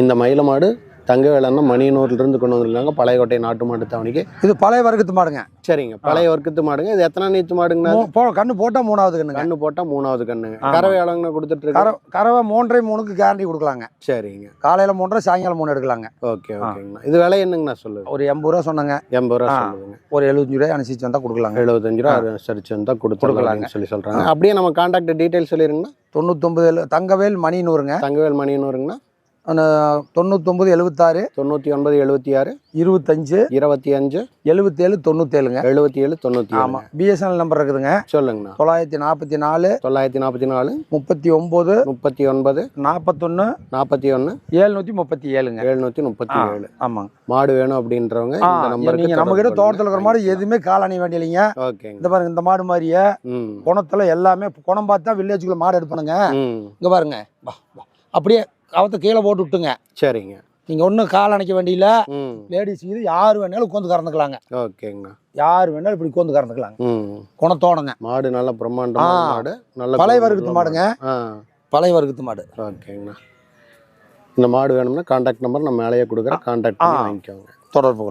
இந்த மயில மாடு தங்க வேலைன்னா மணியனூர்லேருந்து கொண்டு வந்திருக்காங்க. பழையகோட்டை நாட்டு மாட்டு தவணைக்கு. இது பழைய வர்க்கத்து மாடுங்க. சரிங்க. பழைய வர்க்கத்து மாடுங்க. இது எத்தனை நீத்து மாடுங்கண்ணா கண்ணு போட்டா மூணாவது கண்ணுங்க. கண்ணு போட்டால் மூணாவது கண்ணுங்க. கறவை கர இருக்கு கறவை மூன்றரை மூணுக்கு கேரண்டி கொடுக்கலாங்க. சரிங்க. காலையில மூன்றரை சாயங்காலம் மூணு எடுக்கலாங்க. ஓகே ஓகேங்கண்ணா. இது விலை என்னங்கண்ணா சொல்லுது ஒரு எண்பது ரூபா சொன்னாங்க. எண்பது ரூபா ஆ. சொல்லுதுங்க. ஒரு எழுபத்தஞ்சு ரூபாய் அனுசரிச்சு வந்தா கொடுக்கலாங்க. எழுபத்தஞ்சு ரூபா அனுசரிச்சு வந்தா கொடுத்துடலாங்கன்னு சொல்லி சொல்றாங்க. அப்படியே நம்ம கான்டாக்ட் டீடைல் சொல்லிருங்கண்ணா தொண்ணூத்தொம்பது தங்கவேல் மணிநூறுங்க தங்கவேல் மணியனூருங்கண்ணா. தொண்ணூத்தொம்பது எழுபத்தாறு தொண்ணூற்றி ஒன்பது எழுபத்தி ஆறு இருபத்தஞ்சு இருபத்தி அஞ்சு எழுபத்தேழு தொண்ணூத்தேழுங்க. எழுபத்தி ஏழு தொண்ணூற்றி ஆமா. பிஎஸ்என்எல் நம்பர் இருக்குதுங்க. சொல்லுங்கண்ணா. தொள்ளாயிரத்தி நாற்பத்தி நாலு தொள்ளாயிரத்தி நாற்பத்தி நாலு முப்பத்தி ஒம்பது முப்பத்தி ஒன்பது நாற்பத்தொன்று நாற்பத்தி ஒன்று ஏழ்நூற்றி முப்பத்தி ஏழுங்க. எழுநூற்றி முப்பத்தி ஏழு. ஆமாங்க. மாடு வேணும் அப்படின்றவங்க ஆ, இந்த நம்பருக்கு நீங்க நம்ம கிட்ட தோட்டத்தில் இருக்கிற மாதிரி எதுவுமே கால் அணிய வேண்டியலைங்க. ஓகேங்க. இந்த பாருங்க இந்த மாடு மாதிரியே குணத்துல எல்லாமே குணம் பார்த்து வில்லேஜுக்குள்ள மாடு எடுப்பானுங்க ம். இங்க பாருங்க. அப்படியே கவத்தை கீழே போட்டு விட்டுங்க சரிங்க. நீங்க ஒன்றும் கால் அணைக்க வேண்டியில லேடிஸ் இது யார் வேணாலும் உட்காந்து கறந்துக்கலாங்க. ஓகேங்கண்ணா யார் வேணாலும் இப்படி உட்காந்து கறந்துக்கலாங்க. ம். குணத்தோடங்க மாடு நல்ல பிரம்மாண்டமான ஆ. மாடு. நல்ல பழைய வர்க்கத்து மாடுங்க. பழைய வர்க்கத்து மாடு. ஓகேங்கண்ணா இந்த மாடு வேணும்னா கான்டாக்ட் நம்பர் நான் மேலேயே கொடுக்குறேன். கான்டாக்ட். வாங்கிக்கோங்க. தொடர்பு.